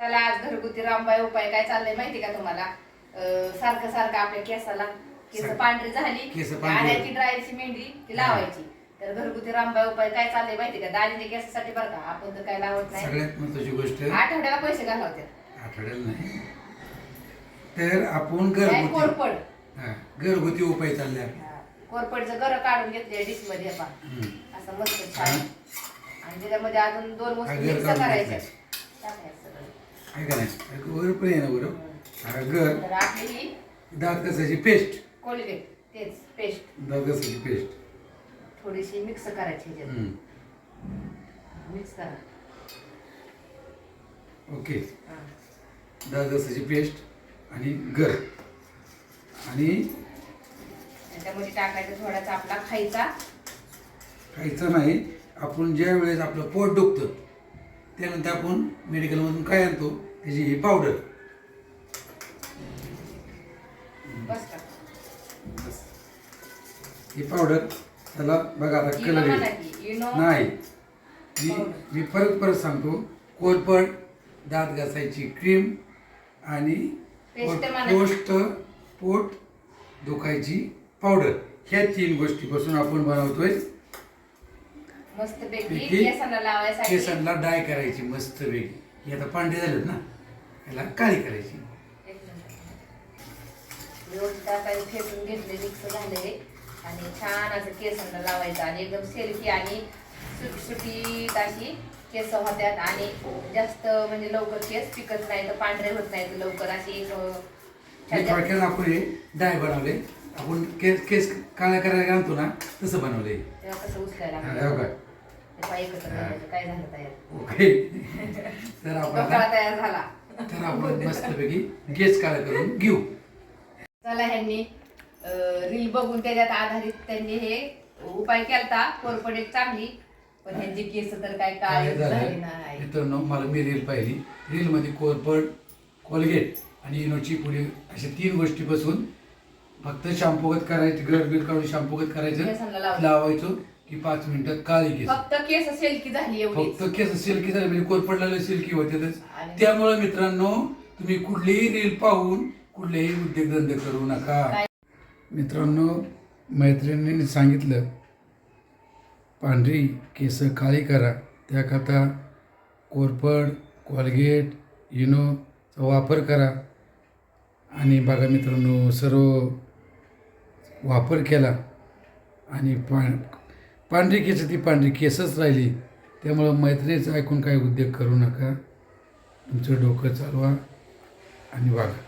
त्याला आज घरगुती रामबाई उपाय काय चाललंय माहिती का तुम्हाला? अं, सारखं सारखं आपल्या केसाला केस सारखं. पांढरी झाली केस पांढरी. आणायची ड्रायची मेहंदी ती लावायची. तर घरगुती रामबाई उपाय काय चाललंय माहिती का? दाजीच्या केसासाठी बरं का आपण तर काय लावत नाही. सगळ्यात महत्वाची गोष्ट आठवड्याला पैसे घालवते आठवड्याला नाही. तर आपण काय घरगुती कोरपड. हा, घरगुती उपाय चालले आपले. कोरपडचं घर काढून घेतले डिशमध्ये आपण. हम्म. असं मस्त छान. आणि त्याच्यामध्ये अजून दोन वस्तू घर मिक्स काढून करायच्या. आहे का नाही वर पण आहे ना बरं. घर. तर आपली ही दात कसाची पेस्ट कोलगेट तेच पेस्ट. दात कसाची पेस्ट. थोडीशी मिक्स करायची ह्याच्यात हम्म. मिक्स करा. ओके. हा. दात कसाची पेस्ट आणि घर. आणि त्याच्यामध्ये टाकायचा थोडासा आपला खायचा. खायचं नाही. आपण ज्या वेळेस आपलं पोट दुखतं त्यानंतर आपण मेडिकलमधून काय आणतो? त्याची ही पावडर बस का. बस. ही पावडर त्याला बघा आता कलर येईल. नाही. मी मी परत परत सांगतो. कोरपड दात घासायची क्रीम आणि पेस्ट पोट- दुखायची पावडर ह्या तीन गोष्टीपासून आपण बनवतोय. मस्त केसांना डाय करायची मस्त वेगळी हे आता पांढरे झालेत ना? याला काळी करायची. फेटून घेतले मिक्स झाले. आणि छान असं केसांना लावायचं. आणि एकदम सिल्की आणि सुटसुटीत अशी केस होत्यात. आणि जास्त म्हणजे लवकर केस पिकत नाही तर पांढरे होत नाही तर लवकर. अशी थोडक्यात आपण डाय बनवले. आपण केस केस काळ्या करायला आणतो ना तसं बनवले. तेव्हा कसं उचलायला हा. काय झालं तयार? ओके. तर आपण तयार झाला. तर आपण मस्तपैकी गेस काळा करून घेऊ. चला ह्यांनी रील बघून त्याच्यात आधारित त्यांनी हे उपाय केलता. कोरपड एक चांगली पण ह्यांची केस तर काय काय काळी झाली? नाही. मित्रांनो मला मी रील पाहिली. रीलमध्ये कोरपड कोलगेट आणि इनोची पुढे अशा तीन गोष्टी बसून फक्त शॅम्पूगत करायचं बीर काढून शॅम्पूगत केसांना करायचं लावायचं. लावायचं. की पाच मिनिटात काळी केस फक्त केस सिल्की झाली एवढी फक्त केस सिल्की झाले म्हणजे कोरपडलेले सिल्की होतेच आणि- त्यामुळे मित्रांनो तुम्ही कुठलीही रील पाहून कुठलेही उद्योगधंदे करू नका? मित्रांनो मैत्रिणींनी सांगितलं पांढरी केस काळी करा. त्याकरता कोरपड कोलगेट इनोचा वापर करा. आणि बघा मित्रांनो सर्व वापर केला. आणि पा पांढरी केस ती पांढरी केसच राहिली. त्यामुळं मैत्रिणीचं ऐकून काही उद्योग करू नका. तुमचं डोकं चालवा आणि वागा.